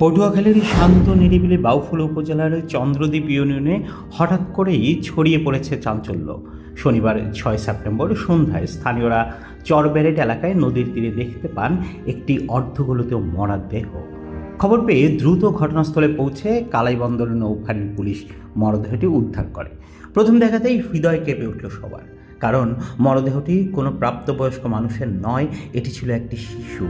পটুয়াখালীর শান্ত নিরিবিলি বাউফুল উপজেলার চন্দ্রদ্বীপ ইউনিয়নে হঠাৎ করেই ছড়িয়ে পড়েছে চাঞ্চল্য। শনিবার ছয় সেপ্টেম্বর সন্ধ্যায় স্থানীয়রা চরবেরেট এলাকায় নদীর তীরে দেখতে পান একটি অর্ধগোলিত মরার দেহ। খবর পেয়ে দ্রুত ঘটনাস্থলে পৌঁছে কালাইবন্দর নৌফারির পুলিশ মরদেহটি উদ্ধার করে। প্রথম দেখাতেই হৃদয় কেঁপে উঠল সবার। কারণ মরদেহটি কোনো প্রাপ্তবয়স্ক মানুষের নয়, এটি ছিল একটি শিশু।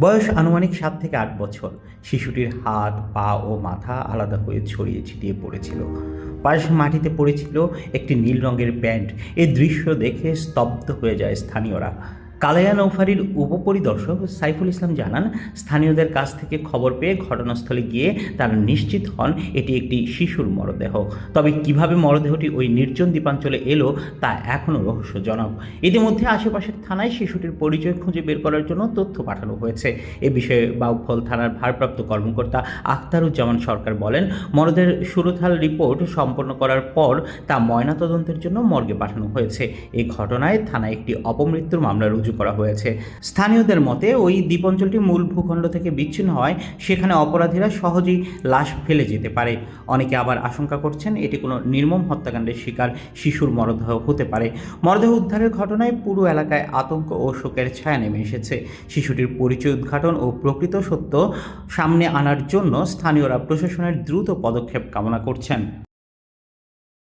বয়স আনুমানিক সাত থেকে আট বছর। শিশুটির হাত, পা ও মাথা আলাদা হয়ে ছড়িয়ে ছিটিয়ে পড়েছিল। পাশ মাটিতে পড়েছিল একটি নীল রঙের প্যান্ট। এই দৃশ্য দেখে স্তব্ধ হয়ে যায় স্থানীয়রা। কালাইয়া নৌফারির উপপরিদর্শক সাইফুল ইসলাম জানান, স্থানীয়দের কাছ থেকে খবর পেয়ে ঘটনাস্থলে গিয়ে তারা নিশ্চিত হন এটি একটি শিশুর মরদেহ। তবে কীভাবে মরদেহটি ওই নির্জন দ্বীপাঞ্চলে এলো তা এখনও রহস্যজনক। ইতিমধ্যে আশেপাশের থানায় শিশুটির পরিচয় খুঁজে বের করার জন্য তথ্য পাঠানো হয়েছে। এ বিষয়ে বাউফল থানার ভারপ্রাপ্ত কর্মকর্তা আখতারুজ্জামান সরকার বলেন, মরদের সুরথাল রিপোর্ট সম্পন্ন করার পর তা ময়নাতদন্তের জন্য মর্গে পাঠানো হয়েছে। এই ঘটনায় থানায় একটি অপমৃত্যুর মামলা রুজু করা হয়েছে। স্থানীয়দের মতে, ওই দ্বীপাঞ্চলটি মূল ভূখণ্ড থেকে বিচ্ছিন্ন হয়, সেখানে অপরাধীরা সহজেই লাশ ফেলে যেতে পারে। অনেকে আবার আশঙ্কা করছেন, এটি কোনো নির্মম হত্যাকাণ্ডের শিকার শিশুর মরদেহ হতে পারে। মরদেহ উদ্ধারের ঘটনায় পুরো এলাকায় আতঙ্ক ও শোকের ছায়া নেমে এসেছে। শিশুটির পরিচয় উদ্ঘাটন ও প্রকৃত সত্য সামনে আনার জন্য স্থানীয়রা প্রশাসনের দ্রুত পদক্ষেপ কামনা করছেন।